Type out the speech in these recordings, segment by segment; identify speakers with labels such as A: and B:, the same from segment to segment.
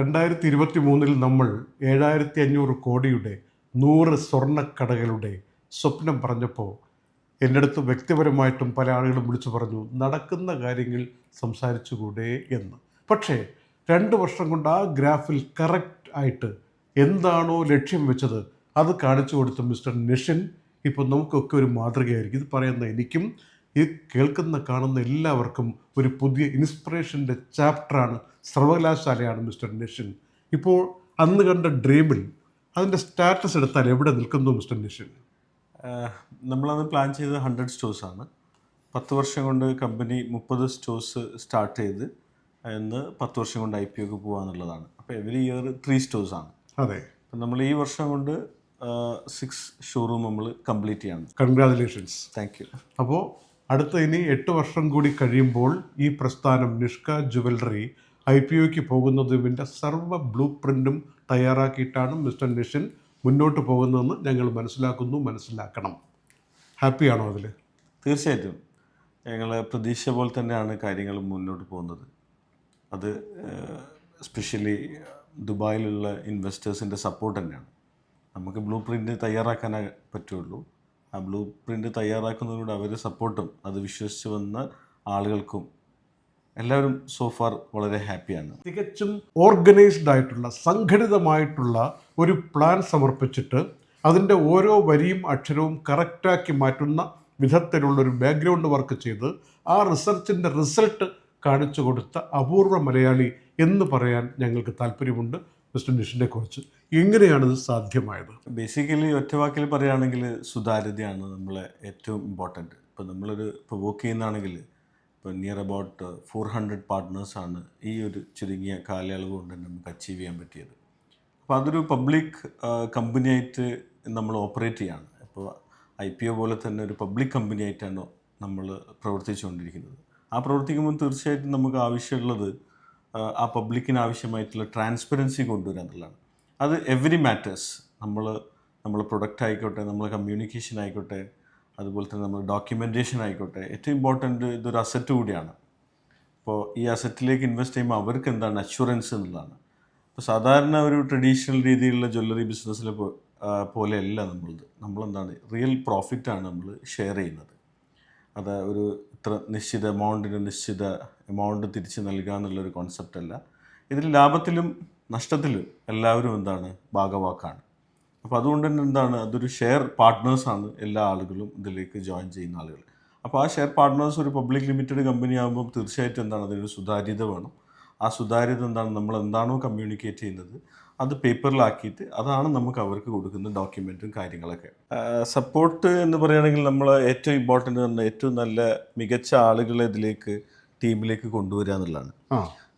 A: രണ്ടായിരത്തി ഇരുപത്തി മൂന്നിൽ നമ്മൾ ഏഴായിരത്തി അഞ്ഞൂറ് കോടിയുടെ നൂറ് സ്വർണക്കടകളുടെ സ്വപ്നം പറഞ്ഞപ്പോൾ എന്റെ അടുത്ത് വ്യക്തിപരമായിട്ടും പല ആളുകളും വിളിച്ചു പറഞ്ഞു നടക്കുന്ന കാര്യങ്ങൾ സംസാരിച്ചുകൂടെ എന്ന്. പക്ഷേ രണ്ട് വർഷം കൊണ്ട് ആ ഗ്രാഫിൽ കറക്റ്റ് ആയിട്ട് എന്താണോ ലക്ഷ്യം വെച്ചത് അത് കാണിച്ചു കൊടുത്ത മിസ്റ്റർ നിഷിൻ ഇപ്പോൾ നമുക്കൊക്കെ ഒരു മാതൃകയായിരിക്കും. ഇത് പറയുന്ന എനിക്കും ഈ കേൾക്കുന്ന കാണുന്ന എല്ലാവർക്കും ഒരു പുതിയ ഇൻസ്പിറേഷന്റെ ചാപ്റ്ററാണ് സർവകലാശാലയാണ് മിസ്റ്റർ നിഷിൻ. ഇപ്പോൾ അന്ന് കണ്ട ഡ്രീമിൽ അതിന്റെ സ്റ്റാറ്റസ് എടുത്താൽ എവിടെ നിൽക്കുന്നു മിസ്റ്റർ നിഷിൻ?
B: നമ്മളന്ന് പ്ലാൻ ചെയ്തത് ഹൺഡ്രഡ് സ്റ്റോഴ്സാണ് പത്ത് വർഷം കൊണ്ട് കമ്പനി മുപ്പത് സ്റ്റോഴ്സ് സ്റ്റാർട്ട് ചെയ്ത് എന്ന് പത്ത് വർഷം കൊണ്ട് ഐ പി ഒക്കെ പോകാന്നുള്ളതാണ് അപ്പോൾ എവറി ഇയർ ത്രീ സ്റ്റോഴ്സാണ്
A: അതെ.
B: അപ്പം നമ്മൾ ഈ വർഷം കൊണ്ട് സിക്സ് ഷോറൂം നമ്മൾ കംപ്ലീറ്റ് ചെയ്യാണ്.
A: കൺഗ്രാജുലേഷൻസ്
B: താങ്ക് യു
A: അപ്പോൾ അടുത്ത ഇനി എട്ട് വർഷം കൂടി കഴിയുമ്പോൾ ഈ പ്രസ്ഥാനം നിഷ്ക ജുവലറി ഐ പി ഒക്ക് പോകുന്നതിന്റെ സർവ ബ്ലൂ പ്രിന്റും തയ്യാറാക്കിയിട്ടാണ് മിസ്റ്റർ നിഷിൻ മുന്നോട്ട് പോകുന്നതെന്ന് ഞങ്ങൾ മനസ്സിലാക്കുന്നു മനസ്സിലാക്കണം. ഹാപ്പിയാണോ അതിൽ?
B: തീർച്ചയായിട്ടും. ഞങ്ങൾ പ്രതീക്ഷ പോലെ തന്നെയാണ് കാര്യങ്ങൾ മുന്നോട്ട് പോകുന്നത്. അത് സ്പെഷ്യലി ദുബായിലുള്ള ഇൻവെസ്റ്റേഴ്സിന്റെ സപ്പോർട്ട് തന്നെയാണ്. നമുക്ക് ബ്ലൂ പ്രിന്റ് തയ്യാറാക്കാനേ പറ്റുള്ളൂ. ആ ബ്ലൂ പ്രിന്റ് തയ്യാറാക്കുന്നതിലൂടെ അവരെ സപ്പോർട്ടും അത് വിശ്വസിച്ച് വന്ന ആളുകൾക്കും എല്ലാവരും സോഫാർ വളരെ ഹാപ്പിയാണ്
A: തികച്ചും ഓർഗനൈസ്ഡ് ആയിട്ടുള്ള സംഘടിതമായിട്ടുള്ള ഒരു പ്ലാൻ സമർപ്പിച്ചിട്ട് അതിന്റെ ഓരോ വരിയും അക്ഷരവും കറക്റ്റാക്കി മാറ്റുന്ന വിധത്തിലുള്ള ഒരു ബാക്ക്ഗ്രൗണ്ട് വർക്ക് ചെയ്ത് ആ റിസർച്ചിന്റെ റിസൾട്ട് കാണിച്ചു കൊടുത്ത അപൂർവ മലയാളി എന്ന് പറയാൻ ഞങ്ങൾക്ക് താല്പര്യമുണ്ട്. മിസ്റ്റർ നിഷിനെ കുറിച്ച് എങ്ങനെയാണ് ഇത് സാധ്യമായത്?
B: ബേസിക്കലി ഒറ്റ വാക്കിൽ പറയുകയാണെങ്കിൽ സുതാര്യതയാണ് നമ്മളെ ഏറ്റവും ഇമ്പോർട്ടന്റ് ഇപ്പോൾ നമ്മളൊരു ഇപ്പോൾ വർക്ക് ചെയ്യുന്നതാണെങ്കിൽ ഇപ്പോൾ നിയർ അബൌട്ട് ഫോർ ഹൺഡ്രഡ് പാർട്ട്നേഴ്സാണ് ഈ ഒരു ചുരുങ്ങിയ കാലയളവ് കൊണ്ട് നമുക്ക് അച്ചീവ് ചെയ്യാൻ പറ്റിയത്. അപ്പോൾ അതൊരു പബ്ലിക് കമ്പനിയായിട്ട് നമ്മൾ ഓപ്പറേറ്റ് ചെയ്യാണ്. ഇപ്പോൾ ഐ പി ഒ പോലെ തന്നെ ഒരു പബ്ലിക് കമ്പനിയായിട്ടാണ് നമ്മൾ പ്രവർത്തിച്ചുകൊണ്ടിരിക്കുന്നത്. ആ പ്രവർത്തിക്കുമ്പോൾ തീർച്ചയായിട്ടും നമുക്ക് ആവശ്യമുള്ളത് ആ, പബ്ലിക്കിന് ആവശ്യമായിട്ടുള്ള ട്രാൻസ്പെറൻസി കൊണ്ടുവരാൻ എന്നുള്ളതാണ്. അത് എവറി മാറ്റേഴ്സ് നമ്മൾ നമ്മൾ പ്രൊഡക്റ്റ് ആയിക്കോട്ടെ നമ്മൾ കമ്മ്യൂണിക്കേഷൻ ആയിക്കോട്ടെ അതുപോലെ തന്നെ നമ്മൾ ഡോക്യുമെന്റേഷൻ ആയിക്കോട്ടെ ഏറ്റവും ഇമ്പോർട്ടന്റ് ഇതൊരു അസറ്റ് കൂടിയാണ്. അപ്പോൾ ഈ അസറ്റിലേക്ക് ഇൻവെസ്റ്റ് ചെയ്യുമ്പോൾ അവർക്ക് എന്താണ് അഷുറൻസ് എന്നുള്ളതാണ്. അപ്പോൾ സാധാരണ ഒരു ട്രഡീഷണൽ രീതിയിലുള്ള ജ്വല്ലറി ബിസിനസ്സിലെ പോലെയല്ല നമ്മളത്. നമ്മളെന്താണ് റിയൽ പ്രോഫിറ്റാണ് നമ്മൾ ഷെയർ ചെയ്യുന്നത്. അത് ഒരു ഇത്ര നിശ്ചിത എമൗണ്ടിന് നിശ്ചിത എമൗണ്ട് തിരിച്ച് നൽകുക എന്നുള്ളൊരു കോൺസെപ്റ്റല്ല ഇതിൽ ലാഭത്തിലും നഷ്ടത്തിലും എല്ലാവരും എന്താണ് ഭാഗവാക്കാണ്. അപ്പോൾ അതുകൊണ്ട് തന്നെ എന്താണ് അതൊരു ഷെയർ പാർട്ട്നേഴ്സാണ് എല്ലാ ആളുകളും ഇതിലേക്ക് ജോയിൻ ചെയ്യുന്ന ആളുകൾ. അപ്പോൾ ആ ഷെയർ പാർട്ട്നേഴ്സ് ഒരു പബ്ലിക് ലിമിറ്റഡ് കമ്പനി ആകുമ്പോൾ തീർച്ചയായിട്ടും എന്താണ് അതിനൊരു സുതാര്യത വേണം. ആ സുതാര്യത എന്താണ് നമ്മൾ എന്താണോ കമ്മ്യൂണിക്കേറ്റ് ചെയ്യുന്നത് അത് പേപ്പറിലാക്കിയിട്ട് അതാണ് നമുക്ക് അവർക്ക് കൊടുക്കുന്ന ഡോക്യുമെന്റും കാര്യങ്ങളൊക്കെ. സപ്പോർട്ട് എന്ന് പറയുകയാണെങ്കിൽ നമ്മൾ ഏറ്റവും ഇമ്പോർട്ടന്റ് പറഞ്ഞാൽ ഏറ്റവും നല്ല മികച്ച ആളുകളെ ഇതിലേക്ക് ടീമിലേക്ക് കൊണ്ടുവരിക എന്നുള്ളതാണ്.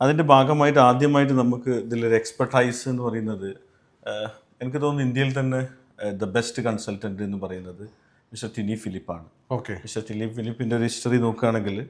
B: അതിന്റെ ഭാഗമായിട്ട് ആദ്യമായിട്ട് നമുക്ക് ഇതിലൊരു എക്സ്പെർട്ടൈസ് എന്ന് പറയുന്നത് എനിക്ക് തോന്നുന്നു ഇന്ത്യയിൽ തന്നെ ദ ബെസ്റ്റ് കൺസൾട്ടന്റ് എന്ന് പറയുന്നത് മിസ്റ്റർ ടിനി ഫിലിപ്പാണ്.
A: ഓക്കെ.
B: മിസ്റ്റർ ടിനി ഫിലിപ്പിന്റെ ഒരു ഹിസ്റ്ററി നോക്കുകയാണെങ്കിൽ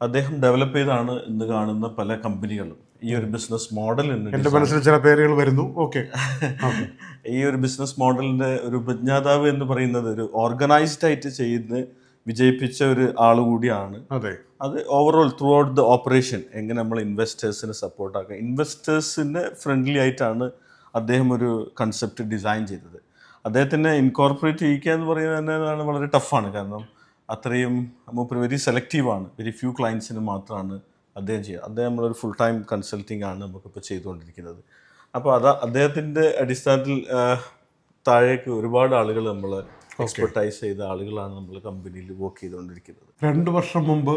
B: അദ്ദേഹം ഡെവലപ്പ് ചെയ്താണ് ഇന്ന് കാണുന്ന പല കമ്പനികളും. ഈ ഒരു ബിസിനസ് മോഡൽ
A: എന്റെ മനസ്സിൽ ചില പേരുകൾ വരുന്നു. ഓക്കെ.
B: ഈ ഒരു ബിസിനസ് മോഡലിന്റെ ഒരു ഉപജ്ഞാതാവ് എന്ന് പറയുന്നത് ഒരു ഓർഗനൈസ്ഡ് ആയിട്ട് ചെയ്യുന്ന വിജയിപ്പിച്ച ഒരു ആൾ കൂടിയാണ്.
A: അതെ.
B: അത് overall throughout the operation എങ്ങനെ നമ്മൾ ഇൻവെസ്റ്റേഴ്സിനെ സപ്പോർട്ടാക്കുക ഇൻവെസ്റ്റേഴ്സിന് ഫ്രണ്ട്ലി ആയിട്ടാണ് അദ്ദേഹം ഒരു കൺസെപ്റ്റ് ഡിസൈൻ ചെയ്തത്. അദ്ദേഹത്തിനെ ഇൻകോർപ്പറേറ്റ് ചെയ്യിക്കുക എന്ന് പറയുന്നത് തന്നെയാണ് വളരെ ടഫാണ് കാരണം അത്രയും മൂപ്പര് വെരി സെലക്റ്റീവാണ് വെരി ഫ്യൂ ക്ലയൻസിന് മാത്രമാണ് അദ്ദേഹം ചെയ്യുക. അദ്ദേഹം നമ്മളൊരു ഫുൾ ടൈം കൺസൾട്ടിംഗ് ആണ് നമുക്കിപ്പോൾ ചെയ്തുകൊണ്ടിരിക്കുന്നത്. അപ്പോൾ അത് അദ്ദേഹത്തിന്റെ അടിസ്ഥാനത്തിൽ താഴേക്ക് ഒരുപാട് ആളുകൾ നമ്മൾ എക്സ്പെർട്ടൈസ് ചെയ്ത ആളുകളാണ് നമ്മൾ കമ്പനിയിൽ വർക്ക് ചെയ്തുകൊണ്ടിരിക്കുന്നത്.
A: രണ്ട് വർഷം മുമ്പ്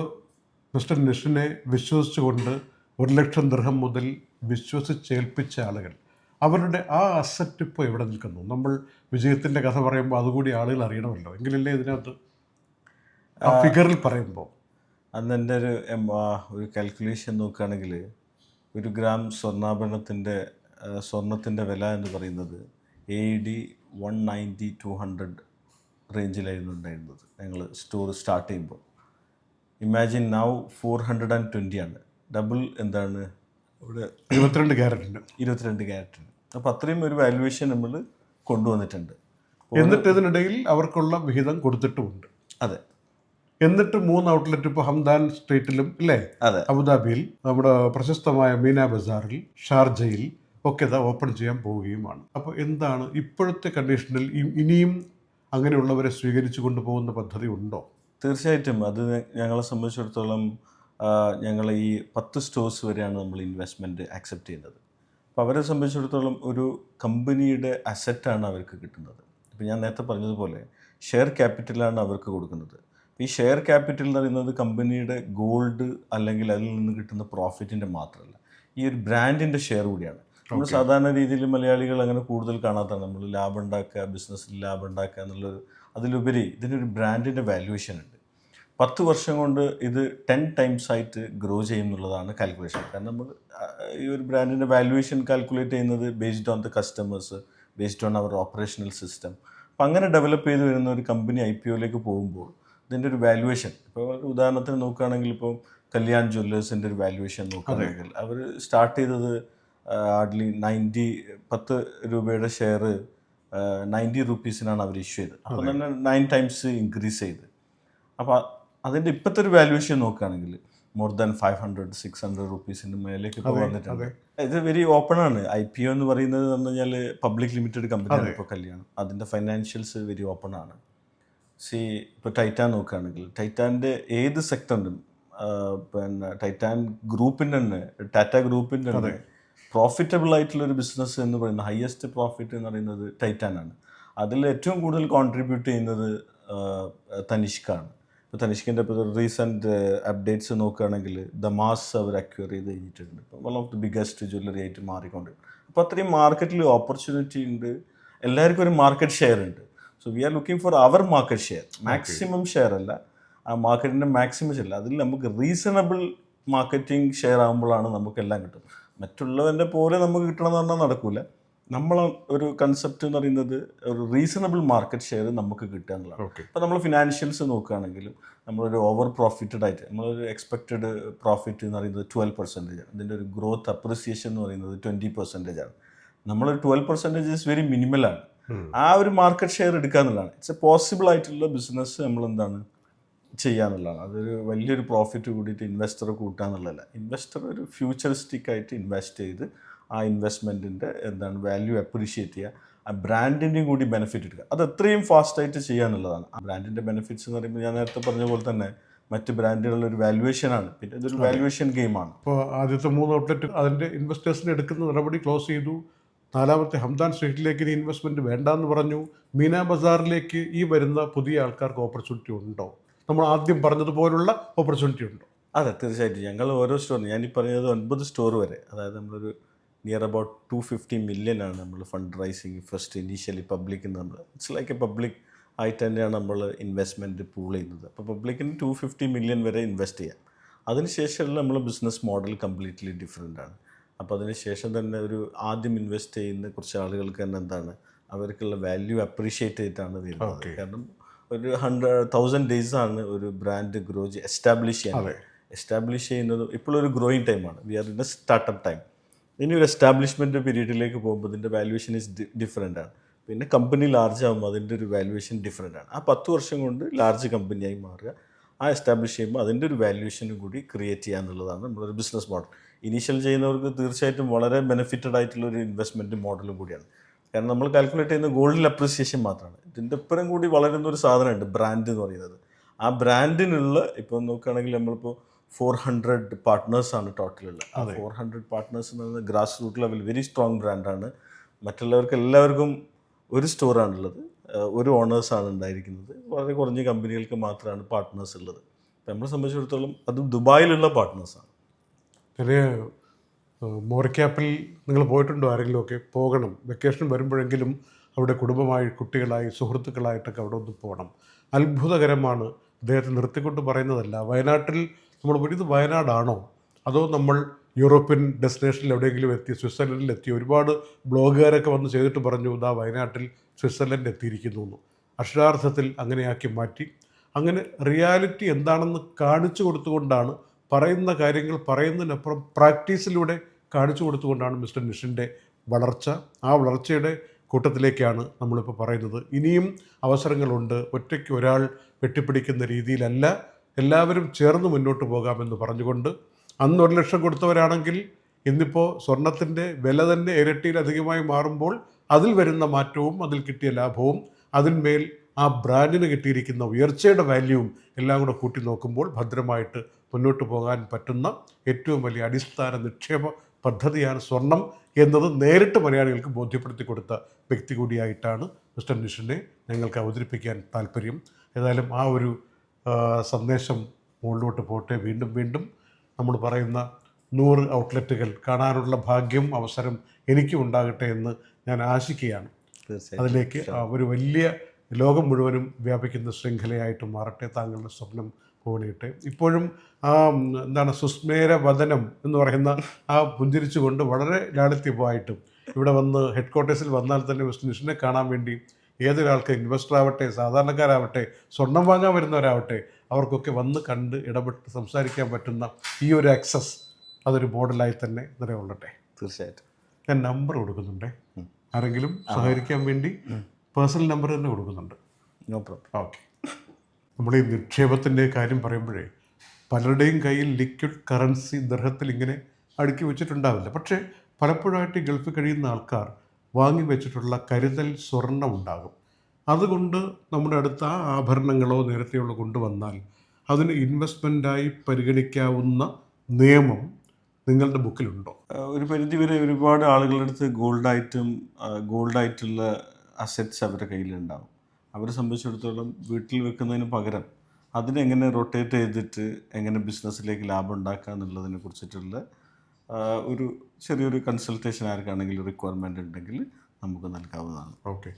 A: മിസ്റ്റർ നിഷിനെ വിശ്വസിച്ചുകൊണ്ട് ഒരു ലക്ഷം ദൃഹം മുതൽ വിശ്വസിച്ചേൽപ്പിച്ച ആളുകൾ. അവരുടെ ആ അസറ്റ് ഇപ്പോൾ എവിടെ നിൽക്കുന്നു? നമ്മൾ വിജയത്തിന്റെ കഥ പറയുമ്പോൾ അതുകൂടി ആളുകൾ അറിയണമല്ലോ. എങ്കിലല്ലേ ഇതിനകത്ത് ആ ഫിഗറിൽ പറയുമ്പോൾ.
B: അന്ന് എന്റെ ഒരു ഒരു കാൽക്കുലേഷൻ നോക്കുകയാണെങ്കിൽ ഒരു ഗ്രാം സ്വർണാഭരണത്തിന്റെ സ്വർണത്തിന്റെ വില എന്ന് പറയുന്നത് A D one ninety two hundred റേഞ്ചിലായിരുന്നു ഉണ്ടായിരുന്നത് ഞങ്ങൾ സ്റ്റോർ സ്റ്റാർട്ട് ചെയ്യുമ്പോൾ. Imagine now four hundred and twenty ആണ് ഡബിൾ എന്താണ്? ഇവിടെ
A: ഇരുപത്തിരണ്ട് ക്യാരറ്റിന്
B: ഇരുപത്തിരണ്ട് ക്യാരറ്റിന് അപ്പോൾ അത്രയും ഒരു വാല്യുവേഷൻ നമ്മൾ കൊണ്ടുവന്നിട്ടുണ്ട്.
A: എന്നിട്ട് ഇതിനിടയിൽ അവർക്കുള്ള വിഹിതം കൊടുത്തിട്ടുമുണ്ട്.
B: അതെ.
A: എന്നിട്ട് മൂന്ന് ഔട്ട്ലെറ്റ് ഇപ്പോൾ ഹംദാൻ സ്ട്രീറ്റിലും ഇല്ലേ?
B: അതെ.
A: അബുദാബിയിൽ നമ്മുടെ പ്രശസ്തമായ മീന ബസാറിൽ ഷാർജയിൽ ഒക്കെ ഇത് ഓപ്പൺ ചെയ്യാൻ പോവുകയുമാണ്. അപ്പോൾ എന്താണ് ഇപ്പോഴത്തെ കണ്ടീഷനിൽ ഇനിയും അങ്ങനെയുള്ളവരെ സ്വീകരിച്ചു കൊണ്ടുപോകുന്ന പദ്ധതി ഉണ്ടോ?
B: തീർച്ചയായിട്ടും. അത് ഞങ്ങളെ സംബന്ധിച്ചിടത്തോളം ഞങ്ങൾ ഈ പത്ത് സ്റ്റോഴ്സ് വരെയാണ് നമ്മൾ ഇൻവെസ്റ്റ്മെന്റ് ആക്സെപ്റ്റ് ചെയ്യുന്നത്. അപ്പോൾ അവരെ സംബന്ധിച്ചിടത്തോളം ഒരു കമ്പനിയുടെ അസറ്റാണ് അവർക്ക് കിട്ടുന്നത്. ഇപ്പോൾ ഞാൻ നേരത്തെ പറഞ്ഞതുപോലെ ഷെയർ ക്യാപിറ്റലാണ് അവർക്ക് കൊടുക്കുന്നത്. ഈ ഷെയർ ക്യാപിറ്റൽ എന്ന് പറയുന്നത് കമ്പനിയുടെ ഗോൾഡ് അല്ലെങ്കിൽ അതിൽ നിന്ന് കിട്ടുന്ന പ്രോഫിറ്റിന്റെ മാത്രമല്ല ഈ ഒരു ബ്രാൻഡിന്റെ ഷെയർ കൂടിയാണ്. നമ്മൾ സാധാരണ രീതിയിൽ മലയാളികൾ അങ്ങനെ കൂടുതൽ കാണാത്തതാണ്. നമ്മൾ ലാഭം ഉണ്ടാക്കുക ബിസിനസ്സിൽ ലാഭം ഉണ്ടാക്കുക എന്നുള്ളൊരു അതിലുപരി ഇതിനൊരു ബ്രാൻഡിന്റെ വാല്യുവേഷൻ ഉണ്ട്. പത്ത് വർഷം കൊണ്ട് ഇത് ടെൻ ടൈംസ് ആയിട്ട് ഗ്രോ ചെയ്യും എന്നുള്ളതാണ് കാൽക്കുലേഷൻ കാരണം നമ്മൾ ഈ ഒരു ബ്രാൻഡിന്റെ വാല്യുവേഷൻ കാൽക്കുലേറ്റ് ചെയ്യുന്നത് based on the customers based on our operational system അപ്പം അങ്ങനെ ഡെവലപ്പ് ചെയ്ത് വരുന്ന ഒരു കമ്പനി ഐ പി ഒയിലേക്ക് പോകുമ്പോൾ ഇതിന്റെ ഒരു വാല്യുവേഷൻ ഇപ്പോൾ ഉദാഹരണത്തിന് നോക്കുകയാണെങ്കിൽ ഇപ്പോൾ കല്യാൺ ജ്വല്ലേഴ്സിന്റെ ഒരു വാല്യുവേഷൻ നോക്കുകയാണെങ്കിൽ അവർ സ്റ്റാർട്ട് ചെയ്തത് ഹാർഡ്ലി നയന്റി പത്ത് രൂപയുടെ ഷെയർ നയന്റി റുപ്പീസിനാണ് അവർ ഇഷ്യൂ ചെയ്തത്. അപ്പോൾ തന്നെ നയൻ ടൈംസ് ഇൻക്രീസ് ചെയ്ത്. അപ്പോൾ അതിന്റെ ഇപ്പോഴത്തെ ഒരു വാല്യുവേഷൻ നോക്കുകയാണെങ്കിൽ more than five hundred six hundred റുപ്പീസിന്റെ മേലേക്ക് ഇപ്പോൾ വന്നിട്ടുണ്ട്. ഇത് വെരി ഓപ്പൺ ആണ്. ഐ പി ഒ എന്ന് പറയുന്നത് എന്ന് പറഞ്ഞു കഴിഞ്ഞാൽ പബ്ലിക് ലിമിറ്റഡ് കമ്പനിയാണ് ഇപ്പോൾ കല്യാണം. അതിന്റെ ഫൈനാൻഷ്യൽസ് വെരി ഓപ്പൺ ആണ്. സി ഇപ്പോൾ ടൈറ്റാൻ നോക്കുകയാണെങ്കിൽ ടൈറ്റാന്റെ ഏത് സെക്ടറിലും പിന്നെ ടൈറ്റാൻ ഗ്രൂപ്പിന്റെ തന്നെ ടാറ്റ ഗ്രൂപ്പിന്റെ തന്നെ പ്രോഫിറ്റബിൾ ആയിട്ടുള്ള ഒരു ബിസിനസ് എന്ന് പറയുന്നത് ഹയസ്റ്റ് പ്രോഫിറ്റ് എന്ന് പറയുന്നത് ടൈറ്റാൻ ആണ്. അതിൽ ഏറ്റവും കൂടുതൽ കോൺട്രിബ്യൂട്ട് ചെയ്യുന്നത് തനിഷ്കാണ് ഇപ്പോൾ തനിഷ്കിന്റെ ഇപ്പോൾ റീസെന്റ് അപ്ഡേറ്റ്സ് നോക്കുകയാണെങ്കിൽ ദ മാസ് അവർ അക്വയർ ചെയ്ത് കഴിഞ്ഞിട്ടുണ്ട്. ഇപ്പോൾ one of the biggest jewellery ആയിട്ട് മാറിക്കൊണ്ട് അപ്പോൾ അത്രയും മാർക്കറ്റിൽ ഓപ്പർച്യൂണിറ്റി ഉണ്ട്. എല്ലാവർക്കും ഒരു മാർക്കറ്റ് ഷെയർ ഉണ്ട്. So we are looking for our market share maximum share അല്ല. ആ മാർക്കറ്റിന്റെ മാക്സിമം ഷെയർ അതിൽ നമുക്ക് റീസണബിൾ മാർക്കറ്റിംഗ് ഷെയർ ആകുമ്പോഴാണ് നമുക്കെല്ലാം കിട്ടും മറ്റുള്ളവന്റെ പോലെ നമുക്ക് കിട്ടണം എന്ന് പറഞ്ഞാൽ നടക്കൂല. നമ്മൾ ഒരു കൺസെപ്റ്റ് എന്ന് പറയുന്നത് ഒരു റീസണബിൾ മാർക്കറ്റ് ഷെയർ നമുക്ക് കിട്ടുക എന്നുള്ളതാണ്.
A: ഓക്കെ
B: ഇപ്പോൾ നമ്മൾ ഫിനാൻഷ്യൽസ് നോക്കുകയാണെങ്കിലും നമ്മളൊരു ഓവർ പ്രോഫിറ്റഡ് ആയിട്ട് നമ്മളൊരു എക്സ്പെക്റ്റഡ് പ്രോഫിറ്റ് എന്ന് പറയുന്നത് ട്വൽവ് പെർസെന്റേജ് ആണ്. അതിന്റെ ഒരു ഗ്രോത്ത് അപ്രിസിയേഷൻ എന്ന് പറയുന്നത് ട്വന്റി പെർസെന്റേജ് ആണ്. നമ്മൾ ട്വൽവ് പെർസെന്റേജ് ഇസ് വെരി മിനിമലാണ് ആ ഒരു മാർക്കറ്റ് ഷെയർ എടുക്കുക എന്നുള്ളതാണ്. ഇറ്റ്സ് എ പോസിബിൾ ആയിട്ടുള്ള ബിസിനസ് നമ്മൾ എന്താണ് ചെയ്യാന്നുള്ളതാണ്. അതൊരു വലിയൊരു പ്രോഫിറ്റ് കൂടിയിട്ട് ഇൻവെസ്റ്റർ കൂട്ടുക എന്നുള്ളതല്ല. ഇൻവെസ്റ്റർ ഒരു ഫ്യൂച്ചറിസ്റ്റിക് ആയിട്ട് ഇൻവെസ്റ്റ് ചെയ്ത് ആ ഇൻവെസ്റ്റ്മെന്റിന്റെ എന്താണ് വാല്യൂ അപ്രീഷിയേറ്റ് ചെയ്യുക ആ ബ്രാൻഡിന്റെയും കൂടി ബെനിഫിറ്റ് എടുക്കുക. അത് എത്രയും ഫാസ്റ്റായിട്ട് ചെയ്യുക എന്നുള്ളതാണ് ആ ബ്രാൻഡിന്റെ ബെനിഫിറ്റ്സ് എന്ന് പറയുമ്പോൾ ഞാൻ നേരത്തെ പറഞ്ഞ പോലെ തന്നെ മറ്റ് ബ്രാൻഡുകളുടെ ഒരു വാല്യുവേഷൻ ആണ്. പിന്നെ ഇതൊരു വാല്യുവേഷൻ ഗെയിമാണ്
A: ഇപ്പോൾ ആദ്യത്തെ മൂന്ന് ഔട്ട്ലെറ്റ് അതിന്റെ ഇൻവെസ്റ്റേഴ്സിന് എടുക്കുന്ന നടപടി ക്ലോസ് ചെയ്തു. നാലാമത്തെ ഹംദാൻ സ്ട്രീറ്റിലേക്ക് ഇനി ഇൻവെസ്റ്റ്മെന്റ് വേണ്ടാന്ന് പറഞ്ഞു. മീന ബസാറിലേക്ക് ഈ വരുന്ന പുതിയ ആൾക്കാർക്ക് ഓപ്പർച്യൂണിറ്റി ഉണ്ടോ? നമ്മൾ ആദ്യം പറഞ്ഞതുപോലുള്ള ഓപ്പർച്യൂണിറ്റി ഉണ്ടോ?
B: അതെ തീർച്ചയായിട്ടും. ഞങ്ങൾ ഓരോ സ്റ്റോർ ഞാൻ ഈ പറഞ്ഞത് ഒൻപത് സ്റ്റോർ വരെ. അതായത് നമ്മളൊരു near about two fifty million ആണ് നമ്മൾ ഫണ്ട് റൈസിങ് ഫസ്റ്റ് ഇനീഷ്യലി പബ്ലിക്കിൽ നമ്മൾ ഇറ്റ്സ് ലൈക്ക് എ പബ്ലിക് ആയിട്ട് തന്നെയാണ് നമ്മൾ ഇൻവെസ്റ്റ്മെന്റ് പൂൾ ചെയ്യുന്നത്. അപ്പോൾ പബ്ലിക്കിന് ടു ഫിഫ്റ്റി മില്യൺ വരെ ഇൻവെസ്റ്റ് ചെയ്യാം. അതിനുശേഷമുള്ള നമ്മൾ ബിസിനസ് മോഡൽ കംപ്ലീറ്റ്ലി ഡിഫറെന്റ് ആണ്. അപ്പോൾ അതിനുശേഷം തന്നെ ഒരു ആദ്യം ഇൻവെസ്റ്റ് ചെയ്യുന്ന കുറച്ച് ആളുകൾക്ക് തന്നെ എന്താണ്? അവർക്കുള്ള വാല്യൂ അപ്രീഷിയേറ്റ് ചെയ്തിട്ടാണ് വരുന്നത്. കാരണം ഒരു ഹൺഡ്രഡ് തൗസൻഡ് ഡേയ്സ് ആണ് ഒരു ബ്രാൻഡ് ഗ്രോ എസ്റ്റാബ്ലിഷ്
A: ചെയ്യുന്നത്.
B: എസ്റ്റാബ്ലിഷ് ചെയ്യുന്നത് ഇപ്പോഴൊരു ഗ്രോയിങ് ടൈമാണ് we are in a startup time ഇനി ഒരു എസ്റ്റാബ്ലിഷ്മെന്റ് പീരീഡിലേക്ക് പോകുമ്പോൾ ഇതിന്റെ വാല്യുവേഷൻ ഇസ് ഡിഫറെന്റ് ആണ്. പിന്നെ കമ്പനി ലാർജ് ആകുമ്പോൾ അതിന്റെ ഒരു വാല്യുവേഷൻ ഡിഫറെന്റ് ആണ്. ആ പത്ത് വർഷം കൊണ്ട് ലാർജ് കമ്പനിയായി മാറുക. ആ എസ്റ്റാബ്ലിഷ് ചെയ്യുമ്പോൾ അതിന്റെ ഒരു വാല്യുവേഷനും കൂടി ക്രിയേറ്റ് ചെയ്യുക എന്നുള്ളതാണ് നമ്മളൊരു ബിസിനസ് മോഡൽ ഇനീഷ്യൽ ചെയ്യുന്നവർക്ക് തീർച്ചയായിട്ടും വളരെ ബെനിഫിറ്റഡ് ആയിട്ടുള്ള ഒരു ഇൻവെസ്റ്റ്മെന്റ് മോഡലും കൂടിയാണ്. കാരണം നമ്മൾ കാൽക്കുലേറ്റ് ചെയ്യുന്ന ഗോൾഡിൽ അപ്രിസിയേഷൻ മാത്രമാണ്. ഇതിന്റെ ഒപ്പരം കൂടി വളരുന്ന ഒരു സാധനമുണ്ട് ബ്രാൻഡ് എന്ന് പറയുന്നത്. ആ ബ്രാൻഡിനുള്ള ഇപ്പോൾ നോക്കുകയാണെങ്കിൽ നമ്മളിപ്പോൾ ഫോർ ഹൺഡ്രഡ് പാർട്ട്നേഴ്സാണ് ടോട്ടലുള്ളത് ആ ഫോർ ഹൺഡ്രഡ് പാർട്ട്നേഴ്സ് എന്ന് പറയുന്നത് grass root level very strong ബ്രാൻഡാണ് മറ്റുള്ളവർക്ക് എല്ലാവർക്കും ഒരു സ്റ്റോറാണുള്ളത് ഒരു ഓണേഴ്സാണ് ഉണ്ടായിരിക്കുന്നത്. വളരെ കുറഞ്ഞ കമ്പനികൾക്ക് മാത്രമാണ് പാർട്ട്നേഴ്സ് ഉള്ളത്. നമ്മളെ സംബന്ധിച്ചിടത്തോളം അത് ദുബായിലുള്ള പാർട്ട്നേഴ്സാണ്
A: ചില മോറിക്കാപ്പിൽ നിങ്ങൾ പോയിട്ടുണ്ടോ ആരെങ്കിലും ഒക്കെ പോകണം. വെക്കേഷൻ വരുമ്പോഴെങ്കിലും അവിടെ കുടുംബമായി കുട്ടികളായി സുഹൃത്തുക്കളായിട്ടൊക്കെ അവിടെ ഒന്ന് പോകണം അത്ഭുതകരമാണ് അദ്ദേഹത്തെ നിർത്തിക്കൊണ്ട് പറയുന്നതല്ല. വയനാട്ടിൽ നമ്മൾ ഇത് വയനാടാണോ? അതോ നമ്മൾ യൂറോപ്യൻ ഡെസ്റ്റിനേഷനിൽ എവിടെയെങ്കിലും എത്തി സ്വിറ്റ്സർലൻഡിൽ എത്തി? ഒരുപാട് ബ്ലോഗുകാരൊക്കെ വന്ന് ചെയ്തിട്ട് പറഞ്ഞു ഇതാ വയനാട്ടിൽ സ്വിറ്റ്സർലൻഡ് എത്തിയിരിക്കുന്നു എന്ന്. അക്ഷരാർത്ഥത്തിൽ അങ്ങനെയാക്കി മാറ്റി. അങ്ങനെ റിയാലിറ്റി എന്താണെന്ന് കാണിച്ചു കൊടുത്തുകൊണ്ടാണ് പറയുന്ന കാര്യങ്ങൾ പറയുന്നതിനപ്പുറം പ്രാക്ടീസിലൂടെ കാണിച്ചു കൊടുത്തുകൊണ്ടാണ് മിസ്റ്റർ നിഷിന്റെ വളർച്ച. ആ വളർച്ചയുടെ കൂട്ടത്തിലേക്കാണ് നമ്മളിപ്പോൾ പറയുന്നത്. ഇനിയും അവസരങ്ങളുണ്ട്. ഒറ്റയ്ക്ക് ഒരാൾ വെട്ടിപ്പിടിക്കുന്ന രീതിയിലല്ല. എല്ലാവരും ചേർന്ന് മുന്നോട്ട് പോകാമെന്ന് പറഞ്ഞുകൊണ്ട് അന്ന് ഒരു ലക്ഷം കൊടുത്തവരാണെങ്കിൽ ഇന്നിപ്പോൾ സ്വർണത്തിന്റെ വില തന്നെ ഇരട്ടിയിലധികമായി മാറുമ്പോൾ അതിൽ വരുന്ന മാറ്റവും അതിൽ കിട്ടിയ ലാഭവും അതിന്മേൽ ആ ബ്രാൻഡിന് കിട്ടിയിരിക്കുന്ന ഉയർച്ചയുടെ വാല്യൂവും എല്ലാം കൂടെ കൂട്ടി നോക്കുമ്പോൾ ഭദ്രമായിട്ട് മുന്നോട്ട് പോകാൻ പറ്റുന്ന ഏറ്റവും വലിയ അടിസ്ഥാന നിക്ഷേപ പദ്ധതിയാണ് സ്വർണം എന്നത് നേരിട്ട് മലയാളികൾക്ക് ബോധ്യപ്പെടുത്തി കൊടുത്ത വ്യക്തി കൂടിയായിട്ടാണ് മിസ്റ്റർ നിഷിനെ ഞങ്ങൾക്ക് അവതരിപ്പിക്കാൻ താല്പര്യം ഏതായാലും ആ ഒരു സന്ദേശം മുകളിലോട്ട് പോട്ടെ. വീണ്ടും വീണ്ടും നമ്മൾ പറയുന്ന നൂറ് ഔട്ട്ലെറ്റുകൾ കാണാനുള്ള ഭാഗ്യം അവസരം എനിക്കും ഉണ്ടാകട്ടെ എന്ന് ഞാൻ ആശിക്കുകയാണ്. അതിലേക്ക് ഒരു വലിയ ലോകം മുഴുവനും വ്യാപിക്കുന്ന ശൃംഖലയായിട്ട് മാറട്ടെ. താങ്കളുടെ സ്വപ്നം പൂവണിയട്ടെ ഇപ്പോഴും ആ എന്താണ് സുസ്മേര വദനം എന്ന് പറയുന്ന ആ പുഞ്ചിരിച്ചുകൊണ്ട് വളരെ ലാളിത്യമായിട്ടും ഇവിടെ വന്ന് ഹെഡ് ക്വാർട്ടേഴ്സിൽ വന്നാൽ തന്നെ മിസ്റ്റർ നിഷിനെ കാണാൻ വേണ്ടി ഏതൊരാൾക്ക് ഇൻവെസ്റ്റർ ആവട്ടെ സാധാരണക്കാരാവട്ടെ സ്വർണം വാങ്ങാൻ വരുന്നവരാവട്ടെ അവർക്കൊക്കെ വന്ന് കണ്ട് ഇടപെട്ട് സംസാരിക്കാൻ പറ്റുന്ന ഈ ഒരു ആക്സസ് അതൊരു മോഡലായി തന്നെ നിലകൊള്ളട്ടെ
B: തീർച്ചയായിട്ടും.
A: ഞാൻ നമ്പർ കൊടുക്കുന്നുണ്ടേ. ആരെങ്കിലും സഹകരിക്കാൻ വേണ്ടി പേഴ്സണൽ നമ്പർ തന്നെ കൊടുക്കുന്നുണ്ട്.
B: No problem.
A: ഓക്കെ. നമ്മൾ ഈ നിക്ഷേപത്തിന്റെ കാര്യം പറയുമ്പോഴേ പലരുടെയും കയ്യിൽ ലിക്വിഡ് കറൻസി ദർഹത്തിൽ ഇങ്ങനെ അടുക്കി വെച്ചിട്ടുണ്ടാവില്ല. പക്ഷേ പലപ്പോഴായിട്ട് ഗൾഫിൽ കഴിയുന്ന ആൾക്കാർ വാങ്ങി വെച്ചിട്ടുള്ള കരുതൽ സ്വർണം ഉണ്ടാകും. അതുകൊണ്ട് നമ്മുടെ അടുത്ത് ആ ആഭരണങ്ങളോ നേരത്തെയുള്ള കൊണ്ടുവന്നാൽ അതിന് ഇൻവെസ്റ്റ്മെന്റായി പരിഗണിക്കാവുന്ന നിയമം നിങ്ങളുടെ ബുക്കിലുണ്ടോ?
B: ഒരു പരിധിവരെ ഒരുപാട് ആളുകളുടെ അടുത്ത് ഗോൾഡായിട്ടും ഗോൾഡായിട്ടുള്ള അസറ്റ്സ് അവരുടെ കയ്യിലുണ്ടാവും. അവരെ സംബന്ധിച്ചിടത്തോളം വീട്ടിൽ വെക്കുന്നതിന് പകരം അതിനെങ്ങനെ റൊട്ടേറ്റ് ചെയ്തിട്ട് എങ്ങനെ ബിസിനസ്സിലേക്ക് ലാഭം ഉണ്ടാക്കുക എന്നുള്ളതിനെ കുറിച്ചിട്ടുള്ള ഒരു ചെറിയൊരു കൺസൾട്ടേഷൻ ആർക്കാണെങ്കിലും റിക്വയർമെന്റ് ഉണ്ടെങ്കിൽ നമുക്ക് നൽകാവുന്നതാണ്.
A: ഓക്കെ